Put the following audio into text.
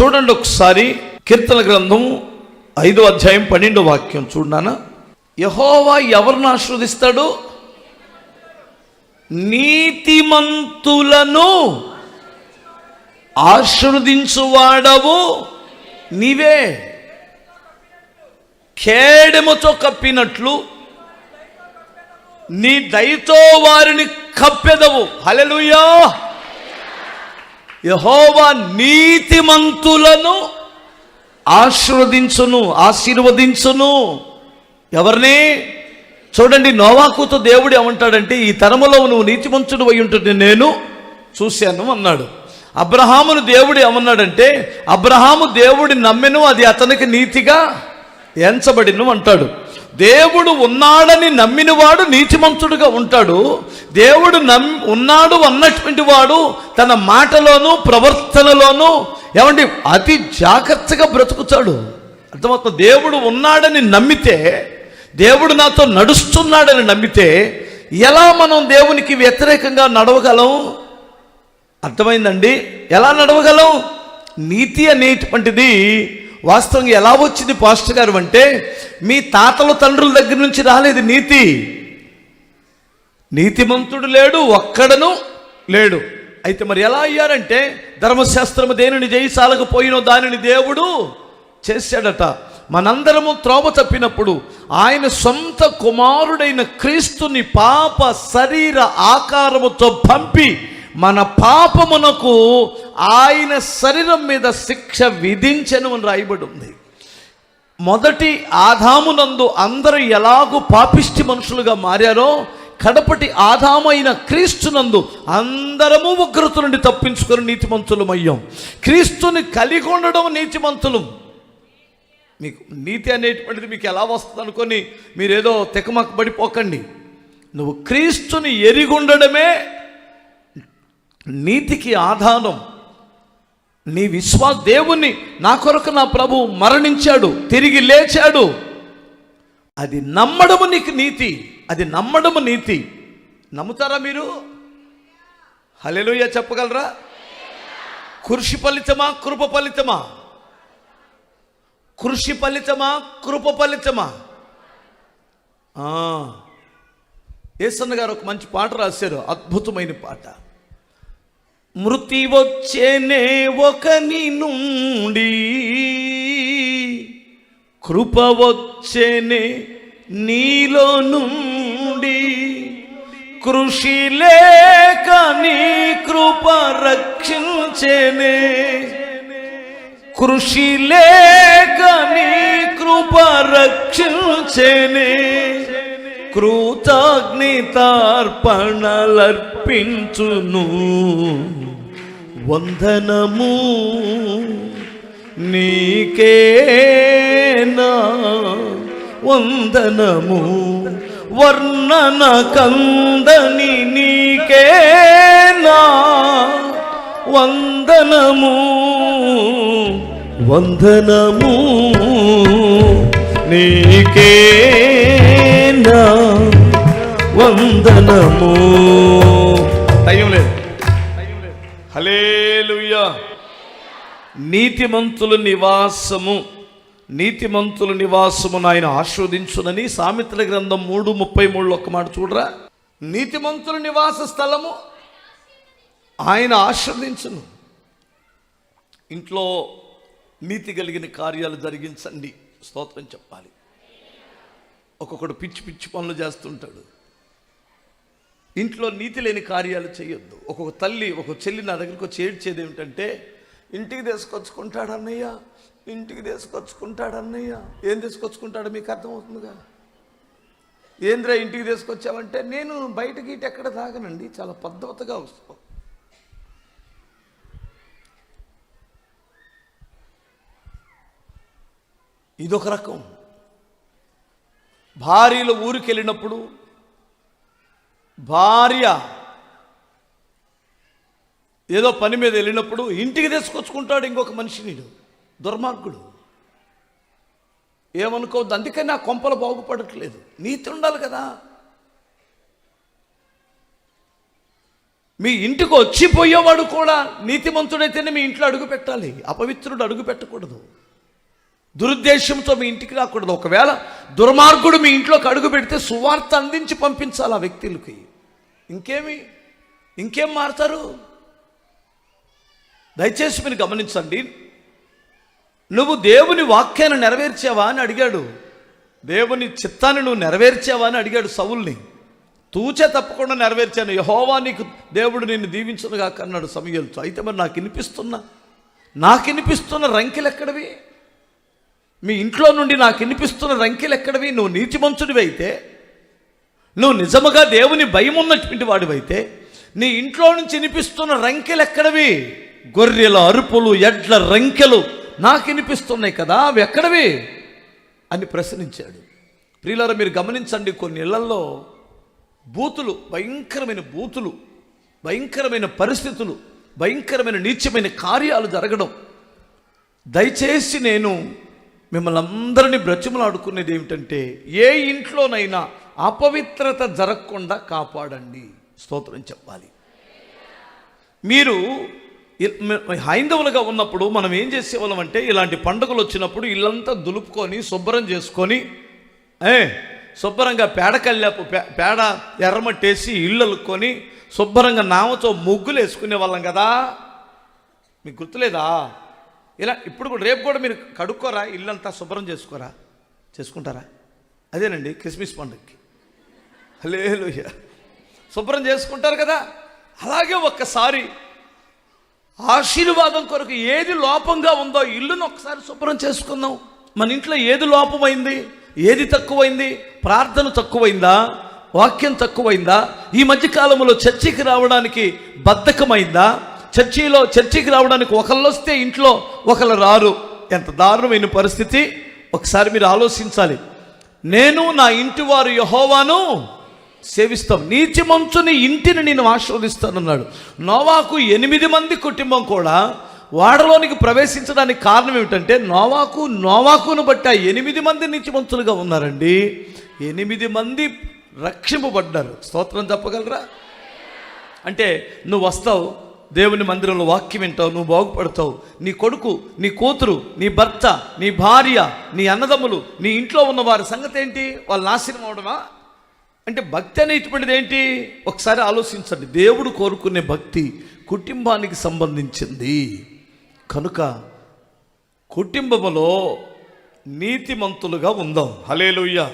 చూడండి ఒకసారి కీర్తన గ్రంథం ఐదో అధ్యాయం పన్నెండో వాక్యం చూడనా యహోవా ఎవరిని ఆశ్రవదిస్తాడు? నీతిమంతులను ఆశీర్వదించువాడవు నీవే. కేడెముతో కప్పినట్లు నీ దయతో వారిని కప్పెదవు. హల్లెలూయా! యహోవా నీతిమంతులను ఆశీర్వదించును ఆశీర్వదించును. ఎవరిని? చూడండి నోవాకుతో దేవుడు ఏమంటాడంటే ఈ తరములో నువ్వు నీతిమంతుడు అయి ఉంటుంది నేను చూశాను అన్నాడు. అబ్రహామును దేవుడు ఏమన్నాడంటే అబ్రహాము దేవుడి నమ్మెను అది అతనికి నీతిగా ఎంచబడిను అంటాడు. దేవుడు ఉన్నాడని నమ్మినవాడు నీతిమంతుడుగా ఉంటాడు. దేవుడు నమ్ ఉన్నాడు అన్నటువంటి వాడు తన మాటలోను ప్రవర్తనలోను ఏమండి అతి జాగ్రత్తగా బ్రతుకుతాడు. అర్థమవుతుంది? దేవుడు ఉన్నాడని నమ్మితే దేవుడు నాతో నడుస్తున్నాడని నమ్మితే ఎలా మనం దేవునికి వ్యతిరేకంగా నడవగలం? అర్థమైందండి? ఎలా నడవగలం? నీతి అనేటువంటిది వాస్తవంగా ఎలా వచ్చింది పాస్టర్ గారు అంటే మీ తాతల తండ్రుల దగ్గర నుంచి రాలేదు నీతి. నీతిమంతుడు లేడు ఒక్కడను లేడు. అయితే మరి ఎలా అయ్యారంటే ధర్మశాస్త్రము దేనిని జయిసాలకపోయినో దానిని దేవుడు చేశాడట. మనందరము త్రోవ తప్పినప్పుడు ఆయన సొంత కుమారుడైన క్రీస్తుని పాప శరీర ఆకారముతో పంపి మన పాపమునకు ఆయన శరీరం మీద శిక్ష విధించను అని రాయబడి ఉంది మొదటి ఆదామునందు అందరూ ఎలాగూ పాపిష్టి మనుషులుగా మారారో కడపటి ఆదామైన క్రీస్తునందు అందరము ఉగ్రత నుండి తప్పించుకొని నీతిమంతులమయ్యాం క్రీస్తుని కలిగి ఉండడం నీతిమంతులం. మీకు నీతి అనేటువంటిది మీకు ఎలా వస్తుంది అనుకొని మీరేదో తెకమక పడిపోకండి. నువ్వు క్రీస్తుని ఎరిగుండడమే నీతికి ఆధారం. నీ విశ్వాస దేవుణ్ణి నా కొరకు నా ప్రభు మరణించాడు తిరిగి లేచాడు. అది నమ్మడము నీకు నీతి అది నమ్మడము నీతి. నమ్ముతారా మీరు? హలెలుయ చెప్పగలరా? కృషి ఫలితమా కృప ఫలితమా? కృషి ఫలితమా కృప ఫలితమా? ఏసన్న గారు ఒక మంచి పాట రాశారు అద్భుతమైన పాట. మృతి వచ్చేనే ఒకని నుండి కృప వచ్చేనే నీలో నుండి. కృషి లేక నీ కృప రక్షించేనే. కృషి లేక నీ కృప రక్షించేనే. కృతజ్ఞతార్పణలర్పించును. వందనము నీకేనా? వందనము వర్ణన కందని నీకేనా? వందనము వందనము నీకే నీకేనా వందనము. టైం లేదు. హలేలుయా నీతిమంతుల నివాసము నీతిమంతుల నివాసమును ఆయన ఆస్వాదించునని సామెతల గ్రంథం మూడు ముప్పై మూడులో ఒక మాట చూడరా? నీతిమంతుల నివాస స్థలము ఆయన ఆస్వాదించును ఇంట్లో నీతి కలిగిన కార్యాలు జరిగించండి. స్తోత్రం చెప్పాలి. ఒక్కొక్కడు పిచ్చి పిచ్చి పనులు చేస్తుంటాడు. ఇంట్లో నీతి లేని కార్యాలు చేయొద్దు. ఒక్కొక్క తల్లి ఒక చెల్లి నా దగ్గరికి వచ్చి ఏడ్చేది ఏమిటంటే ఇంటికి తీసుకొచ్చుకుంటాడు అన్నయ్య ఇంటికి తీసుకొచ్చుకుంటాడు అన్నయ్య ఏం తీసుకొచ్చుకుంటాడో మీకు అర్థమవుతుందిగా? ఏంద్రా ఇంటికి తీసుకొచ్చామంటే నేను బయటకి ఇటు ఎక్కడ తాగనండి చాలా పద్ధతిగా వస్తాం ఇదొక రకం. భార్యలు ఊరికి వెళ్ళినప్పుడు భార్య ఏదో పని మీద వెళ్ళినప్పుడు ఇంటికి తీసుకొచ్చుకుంటాడు ఇంకొక మనిషి నీడు దుర్మార్గుడు. ఏమనుకోవద్దు అందుకే నా కొంపలు బాగుపడట్లేదు నీతి ఉండాలి కదా. మీ ఇంటికి వచ్చిపోయేవాడు కూడా నీతిమంతుడైతేనే మీ ఇంట్లో అడుగు పెట్టాలి అపవిత్రుడు అడుగు పెట్టకూడదు. దురుద్దేశంతో మీ ఇంటికి రాకూడదు. ఒకవేళ దుర్మార్గుడు మీ ఇంట్లోకి అడుగు పెడితే సువార్త అందించి పంపించాలి ఆ వ్యక్తులకి. ఇంకేమి? ఇంకేం మారుతారు? దయచేసి మీరు గమనించండి. నువ్వు దేవుని వాక్యాన్ని నెరవేర్చావా అని అడిగాడు. దేవుని చిత్తాన్ని నువ్వు నెరవేర్చావా అని అడిగాడు సవుల్ని తూచే తప్పకుండా నెరవేర్చాను. యహోవా నీకు దేవుడు నిన్ను దీవించునుగా అన్నాడు సమయలతో. అయితే మరి నాకు వినిపిస్తున్న నాకు వినిపిస్తున్న రంకెలు ఎక్కడవి? మీ ఇంట్లో నుండి నాకు వినిపిస్తున్న రంకెలు ఎక్కడవి? నువ్వు నీతిమంతుడివి అయితే నువ్వు నిజముగా దేవుని భయం ఉన్నటువంటి వాడివైతే నీ ఇంట్లో నుంచి వినిపిస్తున్న రంకెలు ఎక్కడవి? గొర్రెల అరుపులు ఎడ్ల రంకెలు నాకు వినిపిస్తున్నాయి కదా అవి ఎక్కడవి? అని ప్రశ్నించాడు. ప్రియులారా మీరు గమనించండి కొన్ని ఇళ్ళలో బూతులు భయంకరమైన బూతులు భయంకరమైన పరిస్థితులు భయంకరమైన నీచమైన కార్యాలు జరగడం. దయచేసి నేను మిమ్మల్ని అందరినీ బ్రతిమలాడుకునేది ఏమిటంటే ఏ ఇంట్లోనైనా అపవిత్రత జరగకుండా స్తోత్రం చెప్పాలి. మీరు హైందవులుగా ఉన్నప్పుడు మనం ఏం చేసేవాళ్ళం అంటే ఇలాంటి పండుగలు వచ్చినప్పుడు ఇల్లంతా దులుపుకొని శుభ్రం చేసుకొని ఏ శుభ్రంగా పేడ కల్లాపు పే- పేడ ఎర్రమట్టేసి ఇల్లు అలుక్కొని శుభ్రంగా నామతో ముగ్గులు వేసుకునే వాళ్ళం కదా. మీకు గుర్తులేదా? ఇలా ఇప్పుడు కూడా రేపు కూడా మీరు కడుక్కోరా ఇల్లంతా శుభ్రం చేసుకోరా? చేసుకుంటారా? అదేనండి క్రిస్మస్ పండుగకి. హలేలుయ శుభ్రం చేసుకుంటారు కదా? అలాగే ఒక్కసారి ఆశీర్వాదం కొరకు ఏది లోపంగా ఉందో ఇల్లును ఒకసారి శుభ్రం చేసుకుందాం. మన ఇంట్లో ఏది లోపమైంది? ఏది తక్కువైంది? ప్రార్థన తక్కువైందా? వాక్యం తక్కువైందా? ఈ మధ్యకాలంలో చర్చికి రావడానికి బద్ధకమైందా? చర్చిలో చర్చికి రావడానికి ఒకళ్ళు వస్తే ఇంట్లో ఒకళ్ళు రారు. ఎంత దారుణమైన పరిస్థితి. ఒకసారి మీరు ఆలోచించాలి. నేను నా ఇంటి వారు యహోవాను సేవిస్తాం. నీచి మంచుని ఇంటిని నేను ఆశీర్వదిస్తానన్నాడు. నోవాకు ఎనిమిది మంది కుటుంబం కూడా వాడలోనికి ప్రవేశించడానికి కారణం ఏమిటంటే నోవాకు నోవాకును బట్టి ఆ ఎనిమిది మంది నీతిమంతులుగా ఉన్నారండి. ఎనిమిది మంది రక్షింపబడ్డారు. స్తోత్రం చెప్పగలరా? అంటే నువ్వు వస్తావు దేవుని మందిరంలో వాక్యం వింటావు నువ్వు బాగుపడతావు. నీ కొడుకు నీ కూతురు నీ భర్త నీ భార్య నీ అన్నదమ్ములు నీ ఇంట్లో ఉన్న వారి సంగతి ఏంటి? వాళ్ళు నాశనం అవడమా? అంటే భక్తి అనేటువంటిది ఏంటి? ఒకసారి ఆలోచించండి. దేవుడు కోరుకునే భక్తి కుటుంబానికి సంబంధించింది. కనుక కుటుంబములో నీతిమంతులుగా ఉందాం. హలేలుయ్యా